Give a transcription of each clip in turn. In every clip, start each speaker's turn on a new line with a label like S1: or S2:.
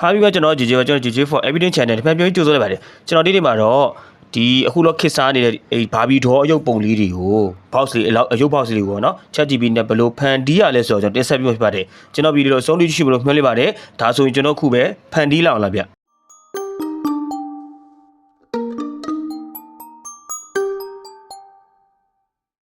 S1: ဟာပြီးတော့ကျွန်တော် JJ ပါကျွန်တော် JJ for evidence channel တပြန်ပြောကြိုးစားလိုက်ပါတယ်ကျွန်တော်ဒီနေ့မှာတော့ဒီအခုတော့ခစ်စားနေတဲ့အဲဘာဘီဒေါ်အယုတ်ပုံလေးတွေကို box လေးအလောက်အယုတ် box လေးကိုပေါ့နော် ChatGPT နဲ့ဘယ်လိုဖန်တီးရလဲဆိုတော့ကျွန်တော်တင်ဆက်ပြမှာဖြစ်ပါတယ်ကျွန်တော်ဗီဒီယိုအဆုံးထိကြည့်ဖို့လို့မျှော်လင့်ပါတယ်ဒါဆိုရင်ကျွန်တော်ခုပဲဖန်တီးလောက်အောင်လားဗျ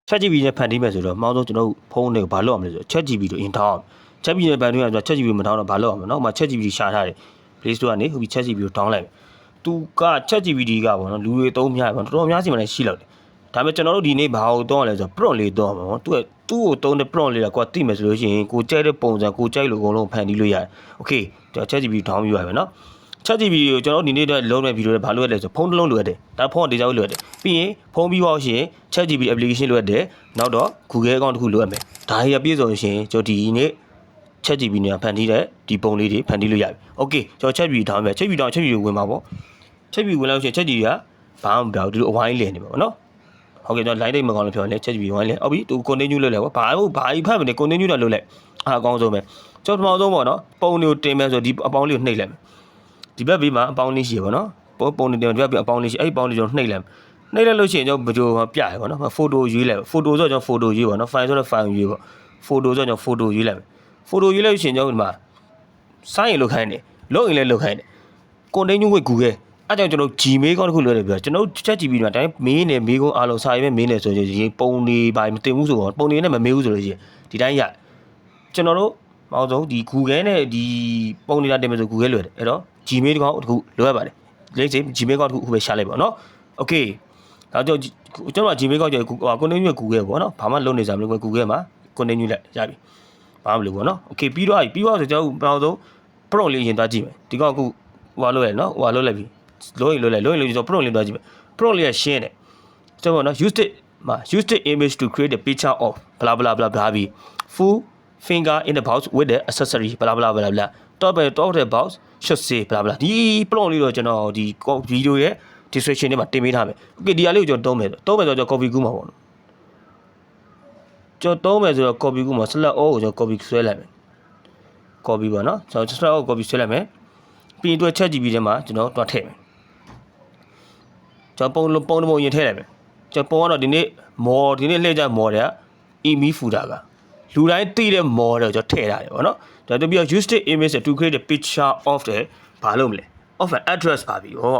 S1: ChatGPT နဲ့ဖန်တီးမယ်ဆိုတော့အမှောင်ဆုံးကျွန်တော်တို့ဖုန်းတွေကိုဘာလုပ်ရမလဲဆိုတော့ ChatGPT ကိုအင်ထောင်း ချက်ကြည့်တဲ့ဘန်တွေကကျွန်တော်ချက်ကြည့်ပြီးမထောင်းတော့ဘာလုပ်အောင်မနော်။ဥပမာချက်ကြည့်ပြီးရှာထားတယ်။ Play Store ကနေဟိုပြီးချက်ကြည့်ပြီးတော့ down လိုက်မယ်။သူကချက်ကြည့်ပြီးဒီကပေါ့နော်လူတွေသုံးများပေါ့တော်တော်များစီမှလည်းရှိလောက်တယ်။ဒါပေမဲ့ကျွန်တော်တို့ဒီနေ့ဘာကိုသုံးရလဲဆိုတော့ prompt လေးသုံးရမှာပေါ့။သူကသူ့ကိုသုံးတဲ့ prompt လေးကကိုယ်သိမယ်ဆိုလို့ရှိရင်ကိုကြိုက်တဲ့ပုံစံကိုကြိုက်လို့အကုန်လုံးဖန်တီးလို့ရတယ်။ Okay ကျွန်တော်ချက်ကြည့်ပြီး down ယူရမယ်နော်။ချက်ကြည့်ဗီဒီယိုကျွန်တော်ဒီနေ့တော့လုံးမဲ့ဗီဒီယိုတွေဘာလို့ရလဲဆိုဖုန်းတစ်လုံးလိုရတယ်ဒါဖုန်းကဒေတာလိုရတယ်ပြီးရင်ဖုန်းပြီးတော့ရှင်ချက်ကြည့်ဗီ application လိုရတယ်နောက်တော့ Google account တစ်ခုလိုရမယ်ဒါကြီးကပြည့်စုံရှင်ကျွန်တော်ဒီနေ့ ChatGPT နဲ့ဖန်တီးတဲ့ဒီပုံလေးတွေဖန်တီးလို့ရပြီ Okay ကျွန်တော် ChatGPT ထောင်းမယ် ChatGPT ထောင်း ChatGPT ကိုဝင်ပါပေါ့ ChatGPT ဝင်လို့ရှိရင် ChatGPT ကဘာမှမပြောဘူးဒီလိုအဝိုင်းလည်နေပါဘောနော်ဟုတ်ကဲ့ကျွန်တော် line တိတ်မကောင်းလို့ပြောရင် ChatGPT ဝိုင်းလည်ဟုတ်ပြီသူ continue လုပ်လဲပေါ့ဘာလို့ဘာကြီးဖတ်မလဲ continue တော့လုပ်လိုက်အားအကောင်းဆုံးပဲကျွန်တော်ပထမဆုံးပေါ့နော်ပုံတွေကိုတင်မယ်ဆိုဒီအပေါင်းလေးကိုနှိပ်လိုက်မယ်ဒီဘက်ဘေးမှာအပေါင်းလေးရှိရပါတော့ပုံပုံနေတယ်ဒီဘက်ဘေးအပေါင်းလေးရှိအဲ့ဒီပေါင်းလေးကျွန်တော်နှိပ်လိုက်နှိပ်လိုက်လို့ရှိရင်ကျွန်တော်ဗီဒီယိုမှာပြရပါတော့ဖိုတိုရွေးလိုက်ဖိုတိုဆိုတော့ကျွန်တော်ဖိုတိုရွေးပါတော့ဖိုင်ဆိုတော့ဖိုင်ရွေးပါဖိုတိုဆိုတော့ကျွန်တော်ဖိုတိုရွေးလိုက် ဖိုတိုရွေးလိုက်လို့ရှိရင်ကျွန်တော်ဒီမှာစိုင်းရင်လုတ်ခိုင်းတယ်လုတ်ရင်လည်းလုတ်ခိုင်းတယ် continue with Google အဲ့ကြောင့်ကျွန်တော် Gmail ကောတစ်ခုလွှဲတယ်ပြောကျွန်တော် ChatGPT မှာတိုင်းမေးနေမေးကုန်းအားလုံးစာရေးပဲမေးနေဆိုရင်ပုံနေပါမတင်ဘူးဆိုတော့ပုံနေနဲ့မမေးဘူးဆိုလို့ရှိရင်ဒီတိုင်းရကျွန်တော်တို့မအောင်ဆုံးဒီ Google နဲ့ဒီပုံနေတာတင်မယ်ဆို Google လွှဲတယ်အဲ့တော့ Gmail တကောင်တစ်ခုလွှဲပါတယ်လိမ့်စေ Gmail ကောတစ်ခုအခုပဲရှာလိုက်ပါတော့ Okay ဒါကြောင့်ကျွန်တော် Gmail ကောကျဟို continue နဲ့ Google ပေါ့နော်ဘာမှလုပ်နေစားမလို့ Google မှာ continue လိုက်ရပြီ ဘာမှမလုပ်ဘူးနော် Okay ပြီးတော့ပြီးတော့ဆိုကျွန်တော်မအောင်ဆုံး prompt လေးရင်သွားကြည့်မယ်ဒီကောင်အခုဟိုဟာလုပ်ရနော်ဟိုဟာလုပ်လိုက်ပြီလို့ရင်လို့လိုက်လို့ရင်လို့ကျွန်တော် prompt လေးသွားကြည့်မယ် prompt လေးကရှင်းတယ်ကျွန်တော်နော် use it မှာ use the image to create a picture of blah blah blah blah ပြီး full finger in the box with the accessory blah blah blah blah top top the box should say blah blah ဒီ prompt လေးတော့ကျွန်တော်ဒီ video ရဲ့ description ထဲမှာတင်ပေးထားမယ် okay ဒီဟာလေးကိုကျွန်တော်တုံးမယ်တုံးမယ်ဆိုတော့ကျွန်တော် copy ကူးမှာပေါ့နော် ကျွန်တော်တုံးမယ်ဆိုတော့ copy ကူးမှာ select all ကိုကျွန်တော် copy ဆွဲလိုက်မယ် copy ပါနော်ကျွန်တော် select all copy ဆွဲလိုက်မယ်ပြီးရင်သူ chat GB ထဲမှာကျွန်တော်တွားထည့်မယ်ကျွန်တော်ပုံပုံတစ်ပုံရင်ထည့်လိုက်မယ်ကျွန်တော်ပုံကတော့ဒီနေ့မော်ဒီနေ့လှည့်ကြမော်တဲ့ emi footer ကလူတိုင်းသိတဲ့မော်တော့ကျွန်တော်ထည့်ထားတယ်ပေါ့နော်ဒါတို့ပြီးတော့ use the image to create a picture of the ဘာလို့မလဲ of an address ပါပြီဟော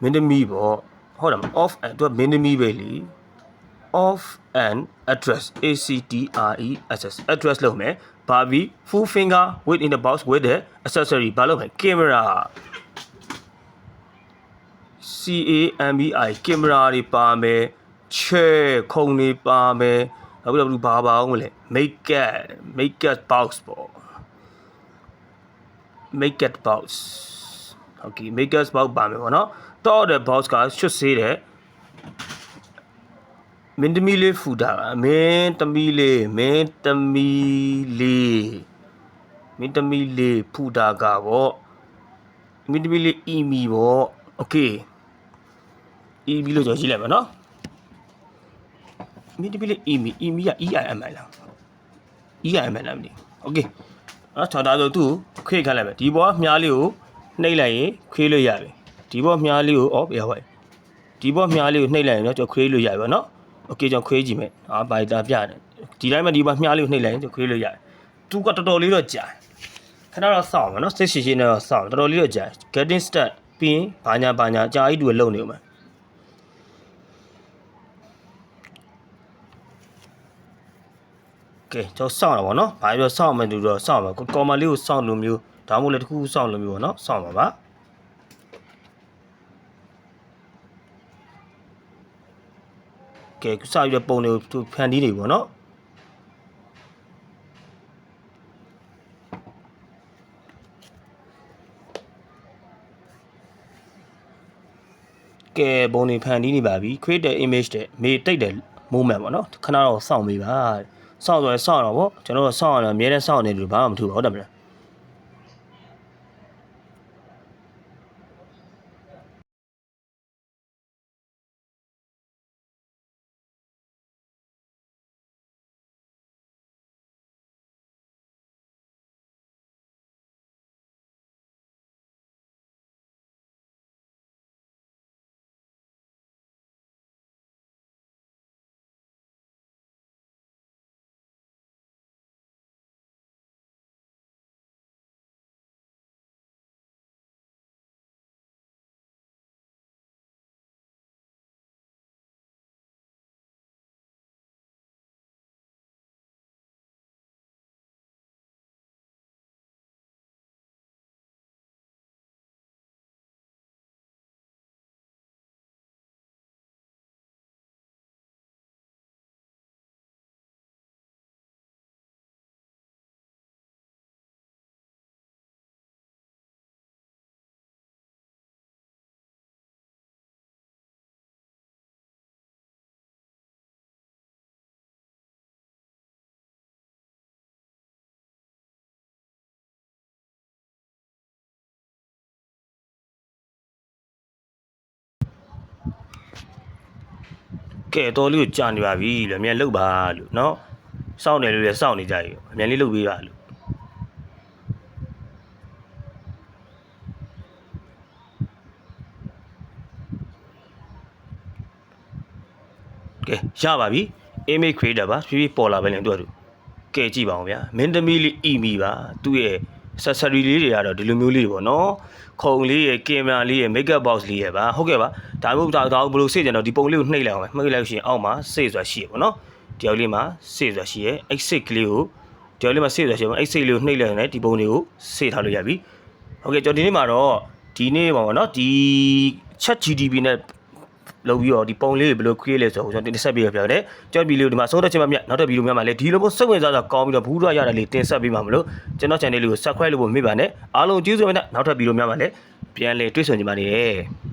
S1: မင်းသမီးပေါ့ဟုတ်တယ်မ of သူကမင်းသမီးပဲလी of an address a c t r e s s address လို့မယ်ဘာပြီး full finger within the box with the accessory ဘာလို့မယ် camera c a m b i camera တွေပါမယ် chair ခုံတွေပါမယ်နောက်ပြီးတော့ဘာပါအောင်မလဲ makeup makeup box ပေါ့ makeup box ဟုတ်ကဲ့ makeup box ပါမယ်ပေါ့နော်တော့တဲ့ box ကချွတ်စေးတဲ့ မင်းသမီးလေးဖူတာမင်းသမီးလေးမင်းသမီးလေးမင်းသမီးလေးဖူတာကပေါ့မင်းသမီးလေးအီမီပေါ့โอเคအီမီလို့ကျွန်တော်ကြည့်လိုက်ပါနော်မင်းသမီးလေးအီမီအီမီက EIM လား EIM လားမသိโอเคအဲ့တော့ဒါဆိုသူ့ခွေးခတ်လိုက်မယ်ဒီဘောမြားလေးကိုနှိပ်လိုက်ရင်ခွေးလို့ရပြီဒီဘောမြားလေးကိုအော်ပြရပါဒီဘောမြားလေးကိုနှိပ်လိုက်ရင်တော့ကျွန်တော်ခွေးလို့ရပြီပေါ့နော် โอเคကျွန်တော်ခွေးကြည့်မယ်အာဘိုင်တာပြတယ်ဒီတိုင်းမှာဒီမှာမြားလေးကိုနှိပ်လိုက်ရင်ကျွန်တော်ခွေးလို့ရတယ်သူကတော်တော်လေးတော့ကြာခဏတော့စောင့်မှာနော်စစ်ရှိရှိနဲ့တော့စောင့်တော်တော်လေးတော့ကြာ getting start ပြီးရင်ဘာညာဘာညာအကြာကြီးတူလုံနေဦးမယ်ကဲကျွန်တော်စောင့်တာပေါ့နော်ဘာပြောစောင့်မယ်တူတော့စောင့်မှာကော်မလေးကိုစောင့်လို့မျိုးဒါမှမဟုတ်လည်းတစ်ခုခုစောင့်လို့မျိုးပေါ့နော်စောင့်ပါပါ ကဲစပြီးတော့ပုံတွေကိုသူဖန်တီးနေပြီပေါ့နော်ကဲပုံတွေဖန်တီးနေပါပြီ create the image တဲ့မေတိတ်တဲ့ moment ပေါ့နော်ခဏတော့စောင့်ပေးပါစောင့်ဆိုရင်စောင့်တော့ဗောကျွန်တော်တို့စောင့်ရတော့အများနဲ့စောင့်နေတယ်ဘာမှမထူပါဟုတ်တယ်မလား ကဲတော်လေးကိုကြာနေပါပြီလို့အမြန်လှုပ်ပါလို့နော်စောင့်နေလို့လည်းစောင့်နေကြရေအမြန်လေးလှုပ်ပေးပါလို့ကဲရပါပြီ image creator ပါဖြည်းဖြည်းပေါ်လာပဲလေသူကသူကဲကြည့်ပါအောင်ဗျာမင်းသမီးလေးအီမီပါသူ့ရဲ့ accessory လေးတွေကတော့ဒီလိုမျိုးလေးတွေပေါ့နော်ခုံလေးရဲ့ကင်မရာလေးရဲ့ makeup box လေးရဲ့ပါဟုတ်ကဲ့ပါဒါမှမဟုတ်ဒါဒါဘယ်လိုစေ့ကြတော့ဒီပုံလေးကိုနှိပ်လိုက်အောင်မယ်နှိပ်လိုက်လို့ရှိရင်အောက်မှာစေ့ဆိုတာရှိရပေါ့နော်ဒီအောက်လေးမှာစေ့ဆိုတာရှိရဲ့အဲ့စိတ်ကလေးကိုဒီအောက်လေးမှာစေ့ဆိုတာရှိပေါ့အဲ့စိတ်လေးကိုနှိပ်လိုက်ရင်လည်းဒီပုံလေးကိုစေ့ထားလို့ရပြီဟုတ်ကဲ့ကျွန်တော်ဒီနေ့မှာတော့ဒီနေ့ပါပေါ့နော်ဒီ chat GDP နဲ့ လုပ်ပြီးတော့ဒီပုံလေးတွေဘယ်လို create လဲဆိုတော့ကျွန်တော်တင်ဆက်ပေးရပြတယ်။ကျွန်တော်ဗီဒီယိုဒီမှာဆုံးတဲ့ချိန်မှမြတ်နောက်တဲ့ဗီဒီယိုများမှာလည်းဒီလိုမျိုးစိတ်ဝင်စားစွာကောင်းပြီးတော့ဘူးရရတယ်လေးတင်ဆက်ပေးမှာမလို့ကျွန်တော် channel လေးကို subscribe လုပ်ဖို့မေ့ပါနဲ့အားလုံးကျေးဇူးတင်ပါတယ်နောက်ထပ်ဗီဒီယိုများမှာလည်းပြန်လည်တွေ့ဆုံကြပါနေတယ်။